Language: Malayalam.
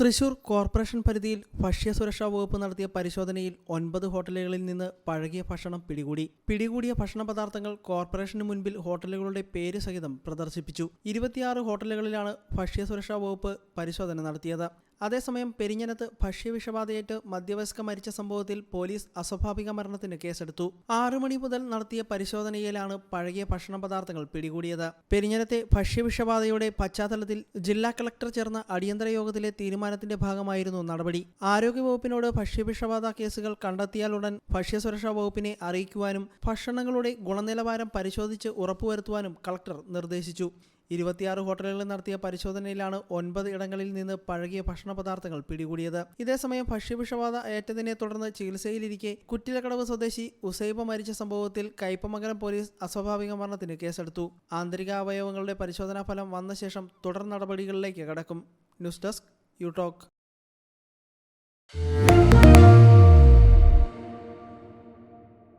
തൃശൂർ കോർപ്പറേഷൻ പരിധിയിൽ ഭക്ഷ്യസുരക്ഷാ വകുപ്പ് നടത്തിയ പരിശോധനയിൽ ഒൻപത് ഹോട്ടലുകളിൽ നിന്ന് പഴകിയ ഭക്ഷണം പിടികൂടി. പിടികൂടിയ ഭക്ഷണ പദാർത്ഥങ്ങൾ കോർപ്പറേഷന് മുൻപിൽ ഹോട്ടലുകളുടെ പേര് സഹിതം പ്രദർശിപ്പിച്ചു. ഇരുപത്തിയാറ് ഹോട്ടലുകളിലാണ് ഭക്ഷ്യസുരക്ഷാ വകുപ്പ് പരിശോധന നടത്തിയത്. അതേസമയം പെരിഞ്ഞനത്ത് ഭക്ഷ്യവിഷബാധയേറ്റ് മധ്യവയസ്ക മരിച്ച സംഭവത്തിൽ പോലീസ് അസ്വാഭാവിക മരണത്തിന് കേസെടുത്തു. ആറു മണി മുതൽ നടത്തിയ പരിശോധനയിലാണ് പഴകിയ ഭക്ഷണ പദാർത്ഥങ്ങൾ പിടികൂടിയത്. പെരിഞ്ഞനത്തെ ഭക്ഷ്യവിഷബാധയുടെ പശ്ചാത്തലത്തിൽ ജില്ലാ കളക്ടർ ചേർന്ന അടിയന്തര യോഗത്തിലെ തീരുമാനത്തിന്റെ ഭാഗമായിരുന്നു നടപടി. ആരോഗ്യവകുപ്പിനോട് ഭക്ഷ്യവിഷബാധ കേസുകൾ കണ്ടെത്തിയാൽ ഉടൻ ഭക്ഷ്യസുരക്ഷാ വകുപ്പിനെ അറിയിക്കുവാനും ഭക്ഷണങ്ങളുടെ ഗുണനിലവാരം പരിശോധിച്ച് ഉറപ്പുവരുത്തുവാനും കളക്ടർ നിർദ്ദേശിച്ചു. ഇരുപത്തിയാറ് ഹോട്ടലുകളിൽ നടത്തിയ പരിശോധനയിലാണ് ഒൻപത് ഇടങ്ങളിൽ നിന്ന് പഴകിയ ഭക്ഷണ പദാർത്ഥങ്ങൾ പിടികൂടിയത്. ഇതേസമയം ഭക്ഷ്യവിഷബാധ ഏറ്റതിനെ തുടർന്ന് ചികിത്സയിലിരിക്കെ കുറ്റിലക്കടവ് സ്വദേശി ഉസൈബ മരിച്ച സംഭവത്തിൽ കയ്പമംഗലം പോലീസ് അസ്വാഭാവിക മരണത്തിന് കേസെടുത്തു. ആന്തരിക അവയവങ്ങളുടെ പരിശോധനാ ഫലം വന്ന ശേഷം തുടർ നടപടികളിലേക്ക് കടക്കും. News desk you talk